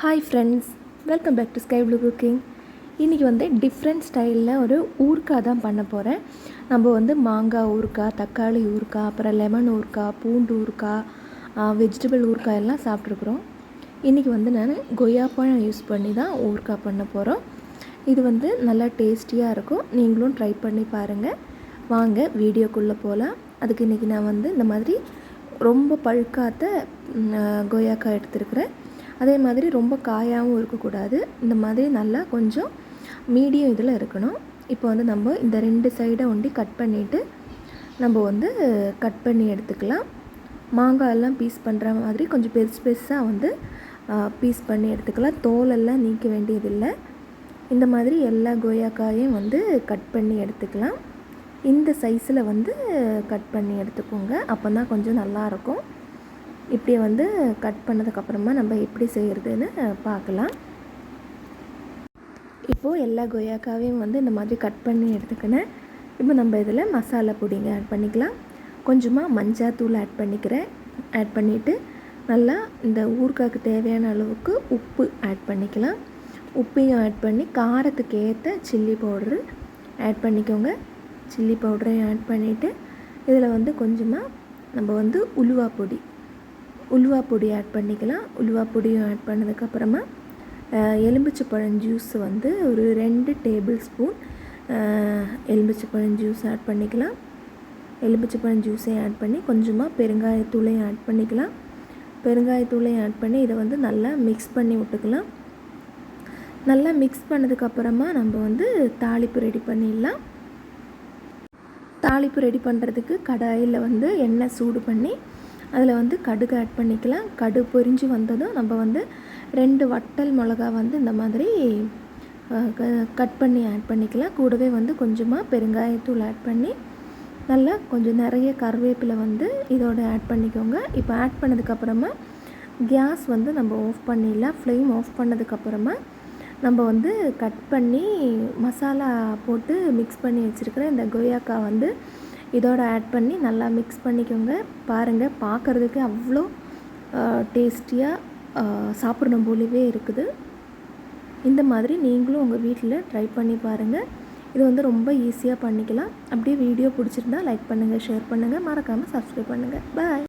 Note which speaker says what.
Speaker 1: Hi friends welcome back to sky blue cooking இன்றைக்கி வந்து different ஸ்டைலில் ஒரு ஊறுக்காய் தான் பண்ண போகிறேன் நம்ம வந்து மாங்காய் ஊறுக்காய் தக்காளி ஊறுக்காய் அப்புறம் லெமன் ஊறுக்காய் பூண்டு ஊறுக்காய் வெஜிடபிள் ஊறுக்காய் எல்லாம் சாப்பிட்ருக்குறோம் இன்றைக்கி வந்து நான் கொய்யாப்பழம் யூஸ் பண்ணி தான் ஊறுக்காய் பண்ண போகிறோம் இது வந்து நல்லா டேஸ்டியாக இருக்கும். நீங்களும் ட்ரை பண்ணி பாருங்கள் வாங்க வீடியோக்குள்ளே போகலாம் அதுக்கு இன்றைக்கி நான் வந்து இந்த மாதிரி ரொம்ப பழுக்காத்த கொய்யாக்காய் எடுத்துருக்குறேன். அதே மாதிரி ரொம்ப காயாகவும் இருக்கக்கூடாது. இந்த மாதிரி நல்லா கொஞ்சம் மீடியம் இதில் இருக்கணும். இப்போ வந்து நம்ம இந்த ரெண்டு சைடை ஒண்டி கட் பண்ணிவிட்டு நம்ம வந்து கட் பண்ணி எடுத்துக்கலாம். மாங்காயெல்லாம் பீஸ் பண்ணுற மாதிரி கொஞ்சம் பெருசு பெருசாக வந்து பீஸ் பண்ணி எடுத்துக்கலாம். தோலெல்லாம் நீக்க வேண்டியதில்லை. இந்த மாதிரி எல்லா கோயாக்காயும் வந்து கட் பண்ணி எடுத்துக்கலாம். இந்த சைஸில் வந்து கட் பண்ணி எடுத்துக்கோங்க. அப்போ தான் கொஞ்சம் நல்லாயிருக்கும் இப்படி வந்து கட் பண்ணதுக்கப்புறமா நம்ம எப்படி செய்கிறதுன்னு பார்க்கலாம். இப்போது எல்லா கொய்யாக்காவையும் வந்து இந்த மாதிரி கட் பண்ணி எடுத்துக்கினேன் இப்போ நம்ம இதில் மசாலா பொடிங்க ஆட் பண்ணிக்கலாம். கொஞ்சமாக மஞ்சள் தூள் ஆட் பண்ணிக்கிறேன். ஆட் பண்ணிவிட்டு நல்லா இந்த ஊறுகாய்க்கு தேவையான அளவுக்கு உப்பு ஆட் பண்ணிக்கலாம். உப்பையும் ஆட் பண்ணி காரத்துக்கு ஏற்ற சில்லி பவுடரு ஆட் பண்ணிக்கோங்க. சில்லி பவுடரையும் ஆட் பண்ணிவிட்டு இதில் வந்து கொஞ்சமாக நம்ம வந்து உலுவா பொடி உலுவா பொடி ஆட் பண்ணிக்கலாம். உலுவா பொடியும் ஆட் பண்ணதுக்கப்புறமா எலும்பிச்சப்பழம் ஜூஸ் வந்து ஒரு ரெண்டு டேபிள் ஸ்பூன் எலும்பிச்சப்பழம் ஜூஸ் ஆட் பண்ணிக்கலாம். எலும்பிச்சப்பழம் ஜூஸையும் ஆட் பண்ணி கொஞ்சமாக பெருங்காயத்தூளையும் ஆட் பண்ணிக்கலாம். பெருங்காயத்தூளையும் ஆட் பண்ணி இதை வந்து நல்லா மிக்ஸ் பண்ணி விட்டுக்கலாம். நல்லா மிக்ஸ் பண்ணதுக்கப்புறமா நம்ம வந்து தாளிப்பு ரெடி பண்ணிடலாம். தாளிப்பு ரெடி பண்ணுறதுக்கு கடாயில் வந்து எண்ணெய் சூடு பண்ணி அதில் வந்து கடுகு ஆட் பண்ணிக்கலாம். கடு பொரிஞ்சு வந்ததும் நம்ம வந்து ரெண்டு வட்டல் மிளகா வந்து இந்த மாதிரி கட் பண்ணி ஆட் பண்ணிக்கலாம். கூடவே வந்து கொஞ்சமாக பெருங்காயத்தூள் ஆட் பண்ணி நல்லா கொஞ்சம் நிறைய கருவேப்பிலை வந்து இதோட ஆட் பண்ணிக்கோங்க. இப்போ ஆட் பண்ணதுக்கப்புறமா கேஸ் வந்து நம்ம ஆஃப் பண்ணிடலாம். ஃப்ளேம் ஆஃப் பண்ணதுக்கப்புறமா நம்ம வந்து கட் பண்ணி மசாலா போட்டு மிக்ஸ் பண்ணி வச்சுருக்கிற இந்த கொய்யாக்காய் வந்து இதோட ஆட் பண்ணி நல்லா மிக்ஸ் பண்ணிக்கோங்க. பாருங்கள் பார்க்குறதுக்கு அவ்வளோ டேஸ்டியாக சாப்பிடணும் போலவே இருக்குது. இந்த மாதிரி நீங்களும் உங்கள் வீட்டில் ட்ரை பண்ணி பாருங்கள் இது வந்து ரொம்ப ஈஸியாக பண்ணிக்கலாம். அப்படியே வீடியோ பிடிச்சிருந்தா லைக் பண்ணுங்கள் ஷேர் பண்ணுங்கள் மறக்காமல் சப்ஸ்கிரைப் பண்ணுங்கள் பாய்